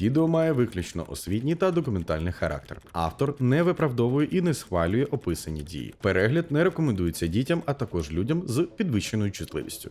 Відео має виключно освітній та документальний характер. Автор не виправдовує і не схвалює описані дії. Перегляд не рекомендується дітям, а також людям з підвищеною чутливістю.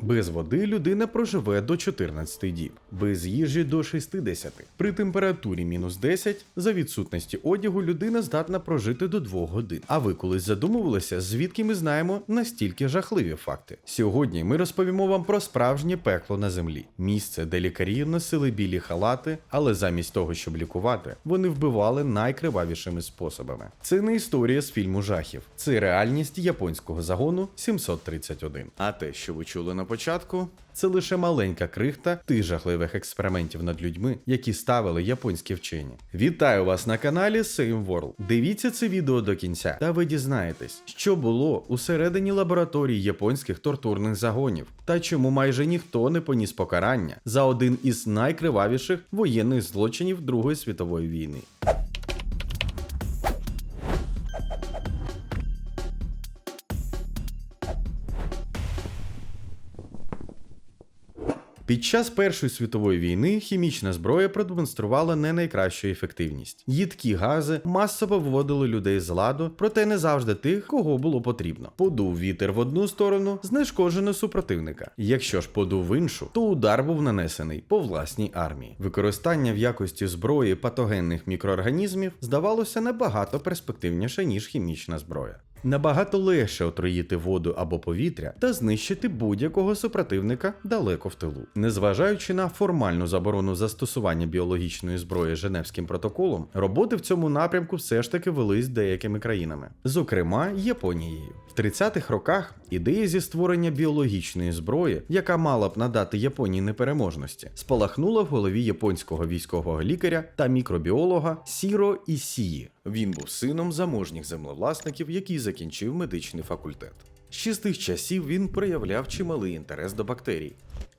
Без води людина проживе до 14 діб, без їжі до 60. При температурі мінус 10 за відсутності одягу людина здатна прожити до 2 годин. А ви колись задумувалися, звідки ми знаємо настільки жахливі факти? Сьогодні ми розповімо вам про справжнє пекло на землі, місце, де лікарі носили білі халати, але замість того, щоб лікувати, вони вбивали найкривавішими способами. Це не історія з фільму жахів, це реальність японського загону 731. А те, що ви чули на початку, це лише маленька крихта тих жахливих експериментів над людьми, які ставили японські вчені. Вітаю вас на каналі Same World. Дивіться це відео до кінця, та ви дізнаєтесь, що було усередині лабораторії японських тортурних загонів, та чому майже ніхто не поніс покарання за один із найкривавіших воєнних злочинів Другої світової війни. Під час Першої світової війни хімічна зброя продемонструвала не найкращу ефективність. Їдкі гази масово виводили людей з ладу, проте не завжди тих, кого було потрібно. Подув вітер в одну сторону, знешкоджено супротивника. Якщо ж подув в іншу, то удар був нанесений по власній армії. Використання в якості зброї патогенних мікроорганізмів здавалося набагато перспективніше ніж хімічна зброя. Набагато легше отруїти воду або повітря та знищити будь-якого супротивника далеко в тилу. Незважаючи на формальну заборону застосування біологічної зброї Женевським протоколом, роботи в цьому напрямку все ж таки велись деякими країнами, зокрема Японією. В 30-х роках ідея зі створення біологічної зброї, яка мала б надати Японії непереможності, спалахнула в голові японського військового лікаря та мікробіолога Сіро Ісії. Він був сином заможніх землевласників, який закінчив медичний факультет. Ще з тих часів він проявляв чималий інтерес до бактерій.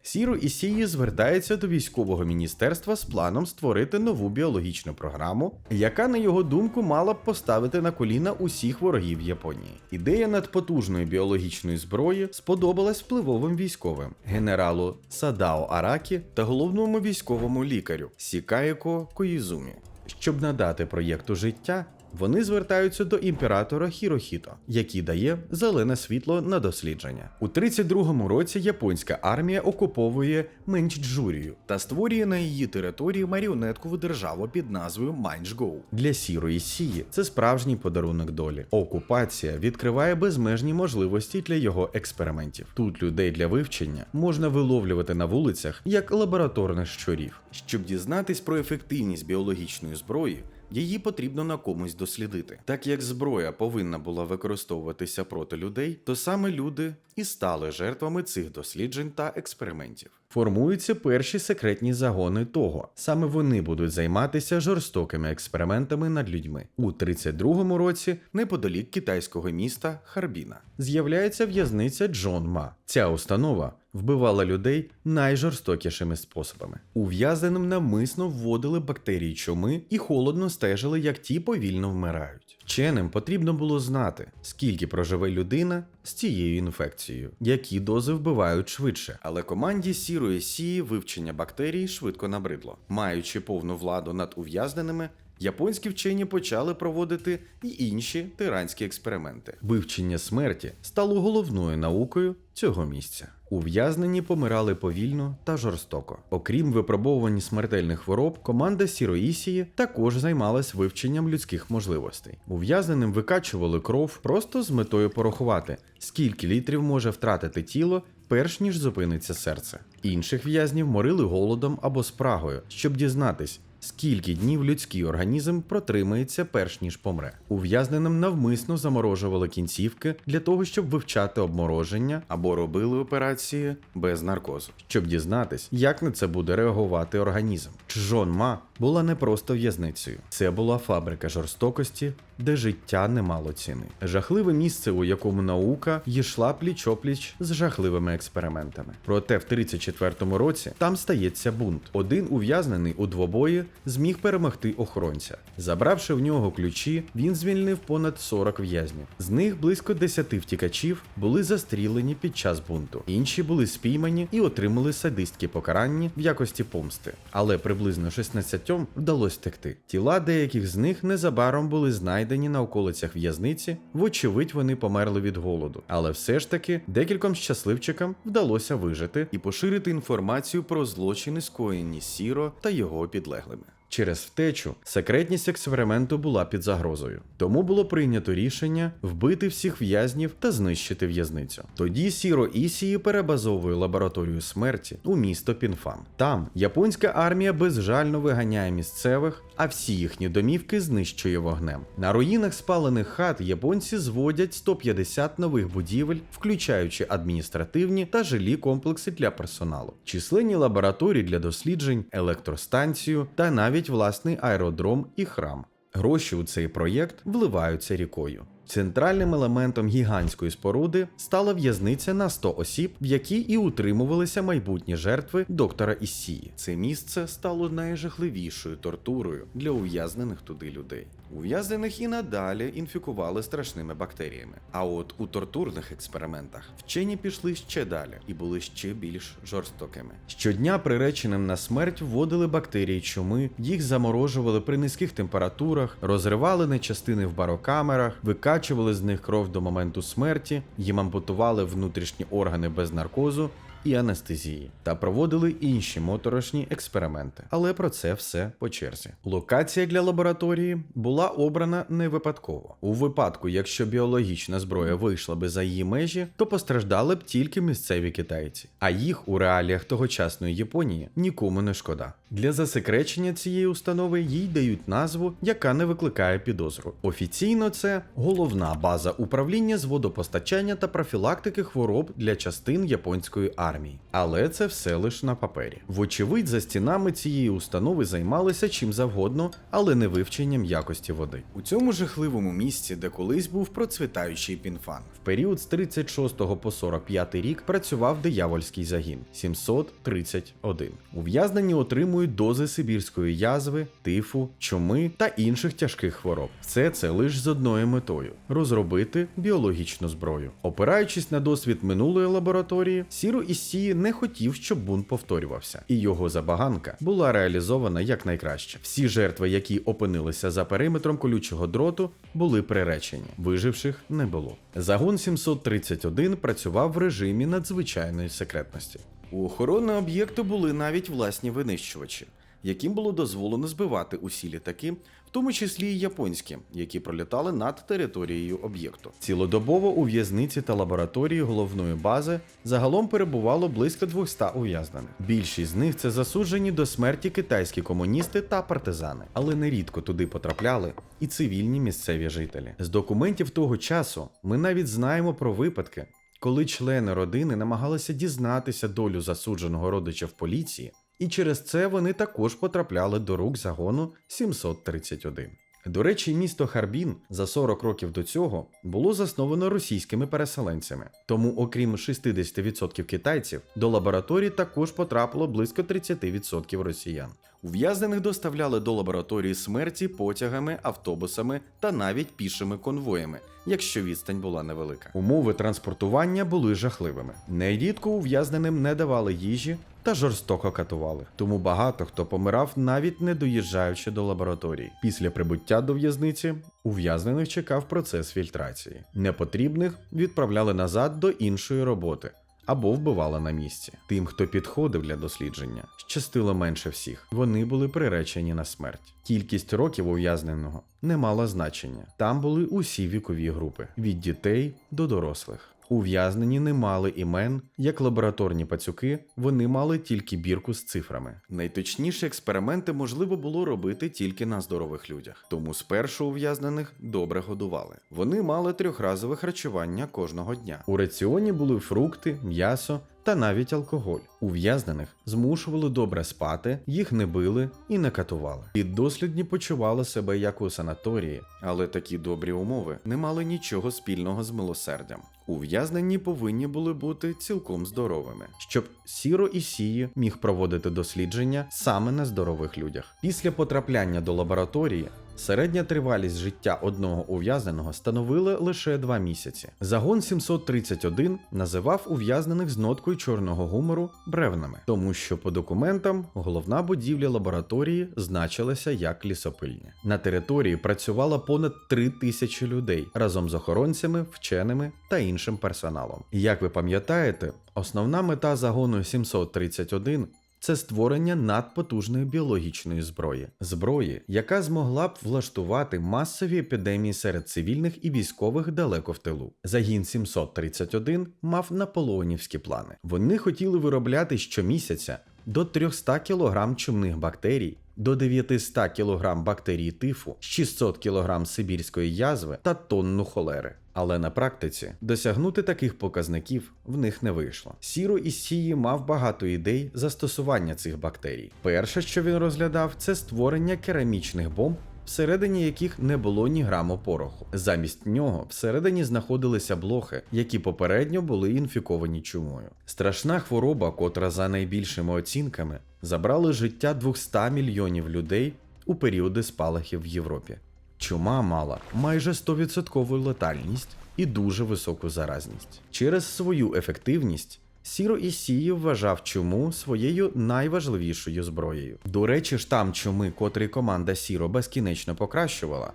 Сіро Ісії звертається до військового міністерства з планом створити нову біологічну програму, яка, на його думку, мала б поставити на коліна усіх ворогів Японії. Ідея надпотужної біологічної зброї сподобалась впливовим військовим генералу Садао Аракі та головному військовому лікарю Сікаєко Коїзумі. Щоб надати проєкту життя, вони звертаються до імператора Хірохіто, який дає зелене світло на дослідження. У 32-му році японська армія окуповує Менчджурію та створює на її території маріонеткову державу під назвою Майнчгоу. Для сірої сії це справжній подарунок долі. Окупація відкриває безмежні можливості для його експериментів. Тут людей для вивчення можна виловлювати на вулицях як лабораторних щурів. Щоб дізнатись про ефективність біологічної зброї. Її потрібно на комусь дослідити. Так як зброя повинна була використовуватися проти людей, то саме люди і стали жертвами цих досліджень та експериментів. Формуються перші секретні загони того. Саме вони будуть займатися жорстокими експериментами над людьми. У 32-му році, неподалік китайського міста Харбіна, з'являється в'язниця Джон Ма. Ця установа вбивала людей найжорстокішими способами. Ув'язненим навмисно вводили бактерії чуми і холодно стежили, як ті повільно вмирають. Вченим потрібно було знати, скільки проживе людина з цією інфекцією, які дози вбивають швидше. Але команді сірої сії вивчення бактерій швидко набридло. Маючи повну владу над ув'язненими, Японські вчені почали проводити і інші тиранські експерименти. Вивчення смерті стало головною наукою цього місця. Ув'язнені помирали повільно та жорстоко. Окрім випробовувань смертельних хвороб, команда Сіроїсії також займалась вивченням людських можливостей. Ув'язненим викачували кров просто з метою порахувати, скільки літрів може втратити тіло. Перш ніж зупиниться серце. Інших в'язнів морили голодом або спрагою, щоб дізнатись, скільки днів людський організм протримається перш ніж помре. Ув'язненим навмисно заморожували кінцівки для того, щоб вивчати обмороження або робили операції без наркозу, щоб дізнатись, як на це буде реагувати організм. Чжон Ма була не просто в'язницею, це була фабрика жорстокості де життя не мало ціни. Жахливе місце, у якому наука йшла пліч-опліч з жахливими експериментами. Проте в 34-му році там стається бунт. Один ув'язнений у двобої зміг перемогти охоронця. Забравши в нього ключі, він звільнив понад 40 в'язнів. З них близько 10 втікачів були застрілені під час бунту. Інші були спіймані і отримали садистські покарання в якості помсти. Але приблизно 16 вдалося втекти. Тіла деяких з них незабаром були знайдені на околицях в'язниці. Вочевидь, вони померли від голоду. Але все ж таки декільком щасливчикам вдалося вижити і поширити інформацію про злочини, скоєні Сіро та його підлеглими. Через втечу секретність експерименту була під загрозою, тому було прийнято рішення вбити всіх в'язнів та знищити в'язницю. Тоді Сіро Ісії перебазовує лабораторію смерті у місто Пінфан. Там японська армія безжально виганяє місцевих, а всі їхні домівки знищує вогнем. На руїнах спалених хат японці зводять 150 нових будівель, включаючи адміністративні та жилі комплекси для персоналу, численні лабораторії для досліджень, електростанцію та навіть власний аеродром і храм. Гроші у цей проєкт вливаються рікою. Центральним елементом гігантської споруди стала в'язниця на 100 осіб, в якій і утримувалися майбутні жертви доктора Ісії. Це місце стало найжахливішою тортурою для ув'язнених туди людей. Ув'язнених і надалі інфікували страшними бактеріями. А от у тортурних експериментах вчені пішли ще далі і були ще більш жорстокими. Щодня приреченим на смерть вводили бактерії чуми, їх заморожували при низьких температурах, розривали на частини в барокамерах, викачували з них кров до моменту смерті, їм ампутували внутрішні органи без наркозу і анестезії та проводили інші моторошні експерименти. Але про це все по черзі. Локація для лабораторії була обрана не випадково. У випадку, якщо біологічна зброя вийшла би за її межі, то постраждали б тільки місцеві китайці, а їх у реаліях тогочасної Японії нікому не шкода. Для засекречення цієї установи їй дають назву, яка не викликає підозру. Офіційно це головна база управління з водопостачання та профілактики хвороб для частин японської армії. Але це все лише на папері. Вочевидь, за стінами цієї установи займалися чим завгодно, але не вивченням якості води. У цьому жахливому місці, де колись був процвітаючий пінфан, в період з 36 по 45 рік працював диявольський загін 731. Ув'язнені отримують дози сибірської язви, тифу, чуми та інших тяжких хвороб. Все це лише з одною метою розробити біологічну зброю. Опираючись на досвід минулої лабораторії, Сіро Іссії не хотів, щоб бунт повторювався, і його забаганка була реалізована якнайкраще. Всі жертви, які опинилися за периметром колючого дроту, були приречені. Виживших не було. Загон 731 працював в режимі надзвичайної секретності. У охорони об'єкту були навіть власні винищувачі, яким було дозволено збивати усі літаки, в тому числі й японські, які пролітали над територією об'єкту. Цілодобово у в'язниці та лабораторії головної бази загалом перебувало близько 200 ув'язнених. Більшість з них це засуджені до смерті китайські комуністи та партизани, але нерідко туди потрапляли і цивільні місцеві жителі. З документів того часу ми навіть знаємо про випадки, коли члени родини намагалися дізнатися долю засудженого родича в поліції, і через це вони також потрапляли до рук загону 731. До речі, місто Харбін за 40 років до цього було засновано російськими переселенцями. Тому, окрім 60% китайців, до лабораторії також потрапило близько 30% росіян. Ув'язнених доставляли до лабораторії смерті потягами, автобусами та навіть пішими конвоями, якщо відстань була невелика. Умови транспортування були жахливими. Нерідко ув'язненим не давали їжі та жорстоко катували. Тому багато хто помирав навіть не доїжджаючи до лабораторії. Після прибуття до в'язниці ув'язнених чекав процес фільтрації. Непотрібних відправляли назад до іншої роботи. Або вбивали на місці. Тим, хто підходив для дослідження, щастило менше всіх. Вони були приречені на смерть. Кількість років ув'язненого не мала значення. Там були усі вікові групи від дітей до дорослих. Ув'язнені не мали імен, як лабораторні пацюки, вони мали тільки бірку з цифрами. Найточніші експерименти можливо було робити тільки на здорових людях, тому спершу ув'язнених добре годували. Вони мали трьохразове харчування кожного дня. У раціоні були фрукти, м'ясо. Та навіть алкоголь. Ув'язнених змушували добре спати, їх не били і не катували. Піддослідні почували себе як у санаторії, але такі добрі умови не мали нічого спільного з милосердям. Ув'язнені повинні були бути цілком здоровими, щоб Сіро Ісії міг проводити дослідження саме на здорових людях. Після потрапляння до лабораторії середня тривалість життя одного ув'язненого становила лише два місяці. Загон 731 називав ув'язнених з ноткою чорного гумору бревнами, тому що по документам головна будівля лабораторії значилася як лісопильня. На території працювало понад 3 тисячі людей разом з охоронцями, вченими та іншим персоналом. Як ви пам'ятаєте, основна мета загону 731 це створення надпотужної біологічної зброї, зброї, яка змогла б влаштувати масові епідемії серед цивільних і військових далеко в тилу. Загін 731 мав наполеонівські плани. Вони хотіли виробляти щомісяця до 300 кг чумних бактерій, до 900 кг бактерій тифу, 600 кг сибірської язви та тонну холери. Але на практиці досягнути таких показників в них не вийшло. Сіро Ісії мав багато ідей застосування цих бактерій. Перше, що він розглядав, це створення керамічних бомб. Всередині яких не було ні граму пороху. Замість нього всередині знаходилися блохи, які попередньо були інфіковані чумою. Страшна хвороба, котра за найбільшими оцінками забрала життя 200 мільйонів людей у періоди спалахів в Європі. Чума мала майже 100% летальність і дуже високу заразність. Через свою ефективність Сіро Ісії вважав чуму своєю найважливішою зброєю. До речі, штам чуми, котрий команда Сіро безкінечно покращувала,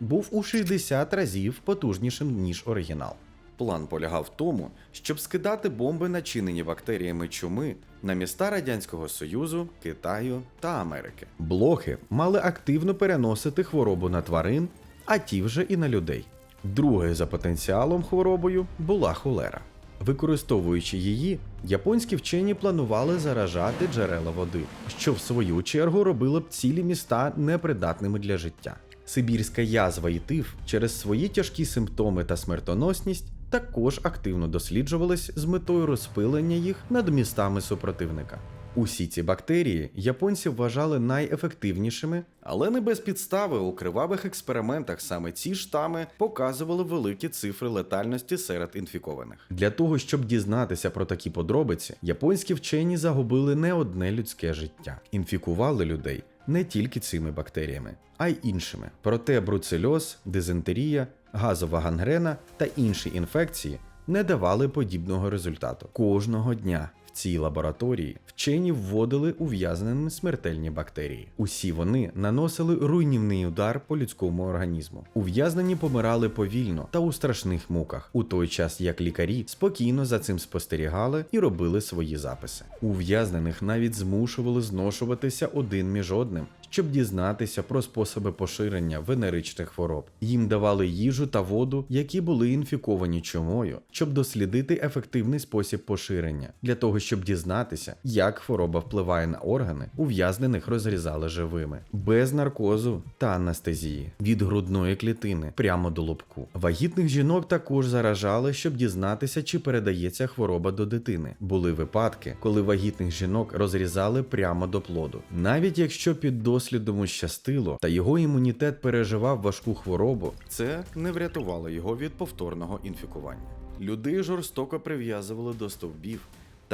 був у 60 разів потужнішим ніж оригінал. План полягав в тому, щоб скидати бомби, начинені бактеріями чуми, на міста Радянського Союзу, Китаю та Америки. Блохи мали активно переносити хворобу на тварин, а ті вже і на людей. Другою за потенціалом хворобою була холера. Використовуючи її, японські вчені планували заражати джерела води, що в свою чергу робило б цілі міста непридатними для життя. Сибірська язва і тиф через свої тяжкі симптоми та смертоносність також активно досліджувались з метою розпилення їх над містами супротивника. Усі ці бактерії японці вважали найефективнішими, але не без підстави у кривавих експериментах саме ці штами показували великі цифри летальності серед інфікованих. Для того щоб дізнатися про такі подробиці, японські вчені загубили не одне людське життя, інфікували людей не тільки цими бактеріями, а й іншими. Проте бруцельоз, дизентерія, газова гангрена та інші інфекції не давали подібного результату. Кожного дня цій лабораторії вчені вводили ув'язненим смертельні бактерії. Усі вони наносили руйнівний удар по людському організму. Ув'язнені помирали повільно та у страшних муках, у той час як лікарі спокійно за цим спостерігали і робили свої записи. Ув'язнених навіть змушували зношуватися один між одним. Щоб дізнатися про способи поширення венеричних хвороб, їм давали їжу та воду, які були інфіковані чумою, щоб дослідити ефективний спосіб поширення, для того, щоб дізнатися, як хвороба впливає на органи, ув'язнених розрізали живими, без наркозу та анестезії, від грудної клітини прямо до лобку. Вагітних жінок також заражали, щоб дізнатися, чи передається хвороба до дитини. Були випадки, коли вагітних жінок розрізали прямо до плоду, навіть якщо під дослідом щастило та його імунітет переживав важку хворобу, це не врятувало його від повторного інфікування. Людей жорстоко прив'язували до стовбів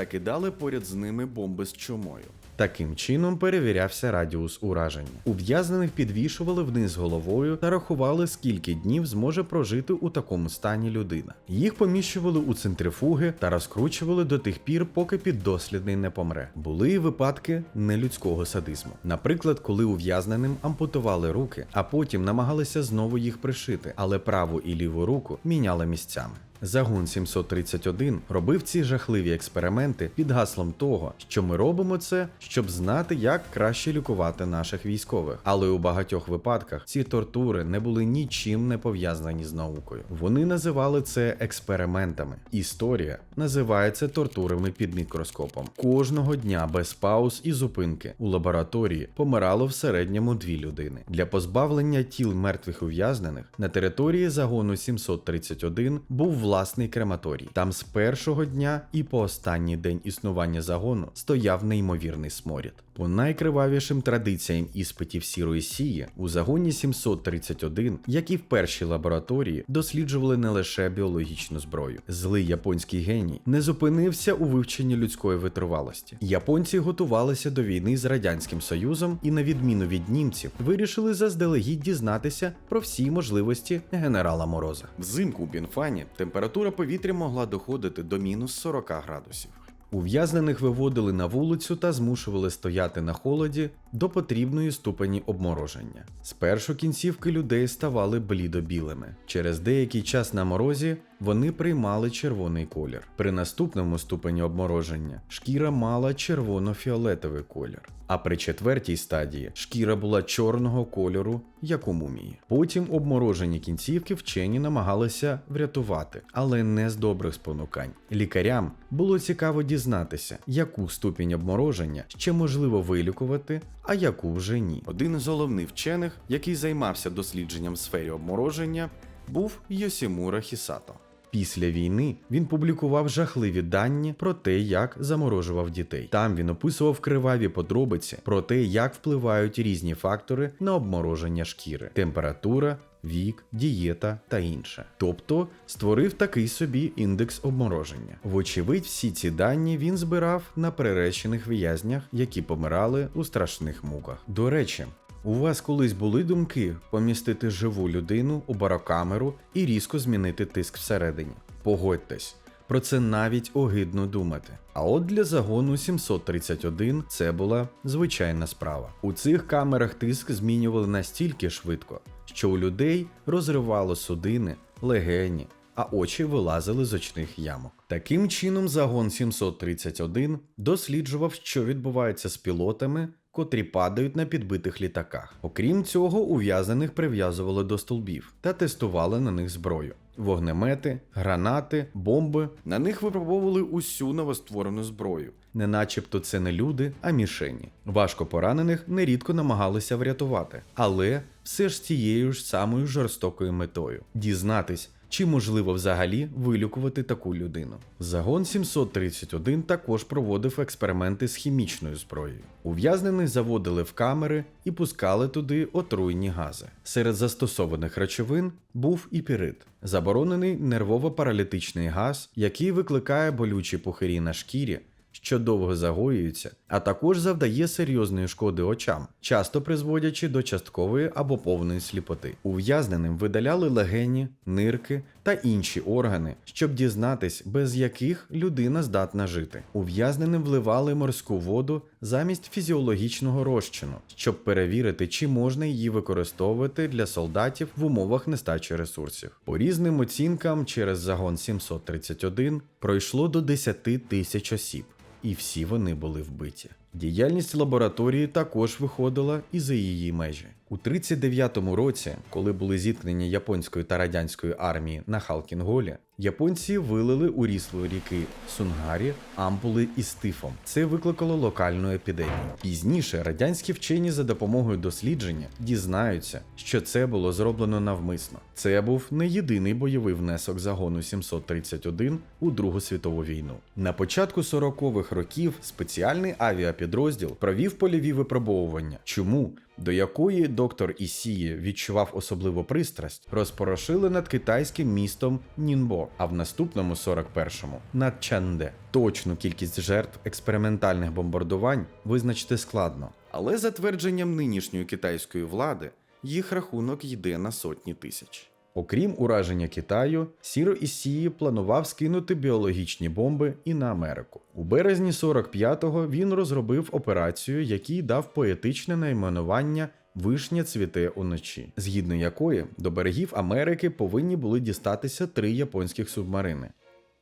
та кидали поряд з ними бомби з чумою. Таким чином перевірявся радіус ураження. Ув'язнених підвішували вниз головою та рахували, скільки днів зможе прожити у такому стані людина. Їх поміщували у центрифуги та розкручували до тих пір, поки піддослідний не помре. Були і випадки нелюдського садизму. Наприклад, коли ув'язненим ампутували руки, а потім намагалися знову їх пришити, але праву і ліву руку міняли місцями. Загон 731 робив ці жахливі експерименти під гаслом того, що ми робимо це, щоб знати, як краще лікувати наших військових. Але у багатьох випадках ці тортури не були нічим не пов'язані з наукою. Вони називали це експериментами. Історія називається тортурами під мікроскопом. Кожного дня без пауз і зупинки у лабораторії помирало в середньому дві людини. Для позбавлення тіл мертвих ув'язнених на території загону 731 був власний крематорій. Там з першого дня і по останній день існування загону стояв неймовірний сморід. По найкривавішим традиціям іспитів сірої сії у загоні 731, як і в першій лабораторії, досліджували не лише біологічну зброю. Злий японський геній не зупинився у вивченні людської витривалості. Японці готувалися до війни з радянським союзом і, на відміну від німців, вирішили заздалегідь дізнатися про всі можливості генерала Мороза. Взимку у Бінфані температура повітря могла доходити до мінус 40 градусів. Ув'язнених виводили на вулицю та змушували стояти на холоді до потрібної ступені обмороження. Спершу кінцівки людей ставали блідо-білими. Через деякий час на морозі вони приймали червоний колір. При наступному ступені обмороження шкіра мала червоно-фіолетовий колір. А при четвертій стадії шкіра була чорного кольору, як у мумії. Потім обморожені кінцівки вчені намагалися врятувати, але не з добрих спонукань. Лікарям було цікаво дізнатися, яку ступінь обмороження ще можливо вилікувати, а яку вже ні. Один із головних вчених, який займався дослідженням сфері обмороження, був Йосімура Хісато. Після війни він публікував жахливі дані про те, як заморожував дітей. Там він описував криваві подробиці про те, як впливають різні фактори на обмороження шкіри: температура, вік, дієта та інше. Тобто створив такий собі індекс обмороження. Вочевидь, всі ці дані він збирав на приречених в'язнях, які помирали у страшних муках. До речі. У вас колись були думки помістити живу людину у барокамеру і різко змінити тиск всередині? Погодьтесь, про це навіть огидно думати. А от для загону 731 це була звичайна справа. У цих камерах тиск змінювали настільки швидко, що у людей розривало судини, легені, а очі вилазили з очних ямок. Таким чином, загон 731 досліджував, що відбувається з пілотами, котрі падають на підбитих літаках. Окрім цього, ув'язнених прив'язували до столбів та тестували на них зброю. Вогнемети, гранати, бомби. На них випробовували усю новостворену зброю. Не начебто це не люди, а мішені. Важко поранених нерідко намагалися врятувати, але все ж з тією ж самою жорстокою метою дізнатись, чи можливо взагалі вилікувати таку людину. Загон 731 також проводив експерименти з хімічною зброєю. Ув'язнених заводили в камери і пускали туди отруйні гази. Серед застосованих речовин був і пірит, заборонений нервово-паралітичний газ, який викликає болючі пухирі на шкірі. Що довго загоюється, а також завдає серйозної шкоди очам, часто призводячи до часткової або повної сліпоти. Ув'язненим видаляли легені, нирки та інші органи, щоб дізнатись, без яких людина здатна жити. Ув'язненим вливали морську воду замість фізіологічного розчину, щоб перевірити, чи можна її використовувати для солдатів в умовах нестачі ресурсів. По різним оцінкам, через загон 731 пройшло до 10 тисяч осіб і всі вони були вбиті. Діяльність лабораторії також виходила і за її межі. У 39-му році, коли були зіткнення японської та радянської армії на Халкінголі, японці вилили у рісло ріки Сунгарі ампули із тифом. Це викликало локальну епідемію. Пізніше радянські вчені за допомогою дослідження дізнаються, що це було зроблено навмисно. Це був не єдиний бойовий внесок загону 731 у Другу світову війну. На початку 40-х років спеціальний авіапідрозділ провів польові випробовування. Чому? До якої доктор Ісії відчував особливу пристрасть, розпорошили над китайським містом Нінбо, а в наступному 41-му над Чанде. Точну кількість жертв експериментальних бомбардувань визначити складно. Але за твердженням нинішньої китайської влади, їх рахунок йде на сотні тисяч. Окрім ураження Китаю, Сіро Ісії планував скинути біологічні бомби і на Америку. У березні 45-го він розробив операцію, який дав поетичне найменування Вишня цвіте уночі, згідно якої до берегів Америки повинні були дістатися три японських субмарини.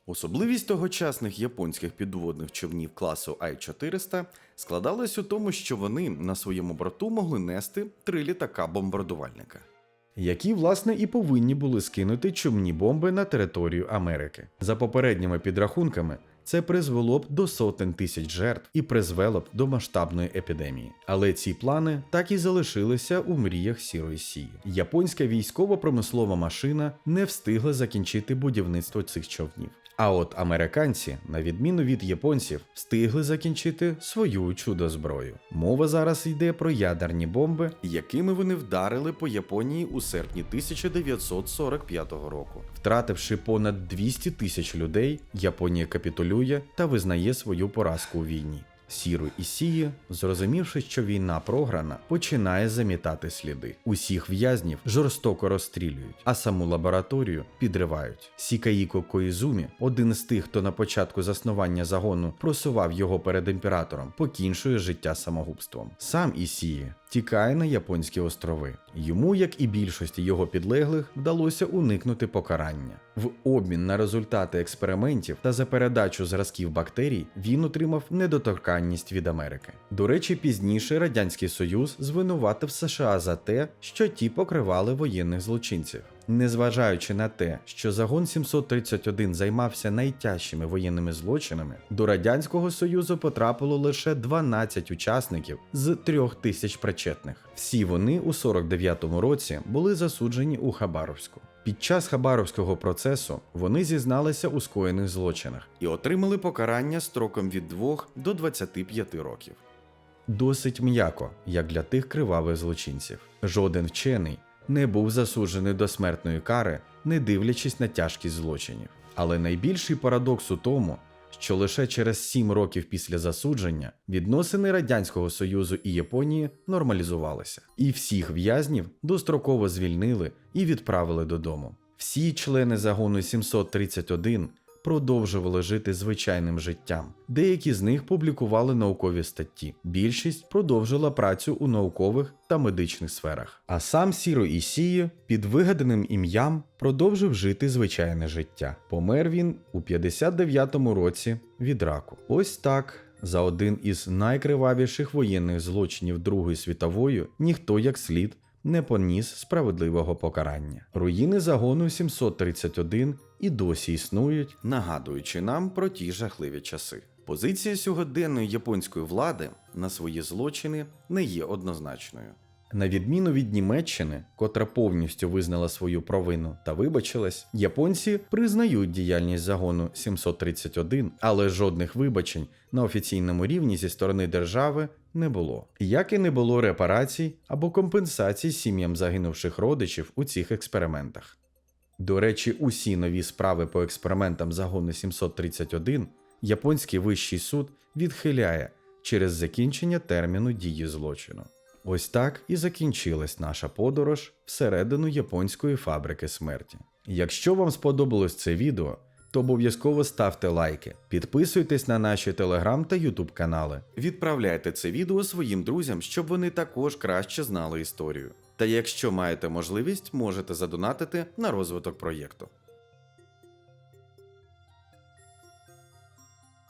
Особливість тогочасних японських підводних човнів класу Ай-400 складалась у тому, що вони на своєму борту могли нести три літака бомбардувальника які, власне, і повинні були скинути чумні бомби на територію Америки. За попередніми підрахунками, це призвело б до сотень тисяч жертв і призвело б до масштабної епідемії. Але ці плани так і залишилися у мріях сірої сії. Японська військово-промислова машина не встигла закінчити будівництво цих човнів. А от американці, на відміну від японців, встигли закінчити свою чудо зброю. Мова зараз йде про ядерні бомби, якими вони вдарили по Японії у серпні 1945 року. Втративши понад 200 тисяч людей, Японія капітулює та визнає свою поразку у війні. Сіру і Сії, зрозумівши, що війна програна, починає замітати сліди. Усіх в'язнів жорстоко розстрілюють, а саму лабораторію підривають. Сікаїко Коїзумі, один з тих, хто на початку заснування загону просував його перед імператором, покінчує життя самогубством. Сам Ісії тікає на японські острови. Йому, як і більшості його підлеглих, вдалося уникнути покарання. В обмін на результати експериментів та за передачу зразків бактерій він отримав недоторканність від Америки. До речі, пізніше Радянський Союз звинуватив США за те, що ті покривали воєнних злочинців. Незважаючи на те, що загон 731 займався найтяжчими воєнними злочинами, до Радянського Союзу потрапило лише 12 учасників з трьох тисяч причетних. Всі вони у 49-му році були засуджені у Хабаровську. Під час Хабаровського процесу вони зізналися у скоєних злочинах і отримали покарання строком від 2 до 25 років. Досить м'яко, як для тих кривавих злочинців. Жоден вчений не був засуджений до смертної кари, не дивлячись на тяжкість злочинів. Але найбільший парадокс у тому, що лише через сім років після засудження відносини Радянського Союзу і Японії нормалізувалися, і всіх в'язнів достроково звільнили і відправили додому. Всі члени загону 731 продовжували жити звичайним життям. Деякі з них публікували наукові статті. Більшість продовжила працю у наукових та медичних сферах. А сам Сіро Ісії під вигаданим ім'ям продовжив жити звичайне життя. Помер він у 59-му році від раку. Ось так. За один із найкривавіших воєнних злочинів Другої світової ніхто як слід не поніс справедливого покарання. Руїни загону 731 і досі існують, нагадуючи нам про ті жахливі часи. Позиція сьогоденної японської влади на свої злочини не є однозначною. На відміну від Німеччини, котра повністю визнала свою провину та вибачилась, японці признають діяльність загону 731, але жодних вибачень на офіційному рівні зі сторони держави не було. Як і не було репарацій або компенсацій сім'ям загинувших родичів у цих експериментах. До речі, усі нові справи по експериментам загону 731 японський вищий суд відхиляє через закінчення терміну дії злочину. Ось так і закінчилась наша подорож всередину японської фабрики смерті. Якщо вам сподобалось це відео, то обов'язково ставте лайки, підписуйтесь на наші телеграм та ютуб канали. Відправляйте це відео своїм друзям, щоб вони також краще знали історію. Та якщо маєте можливість, можете задонатити на розвиток проєкту.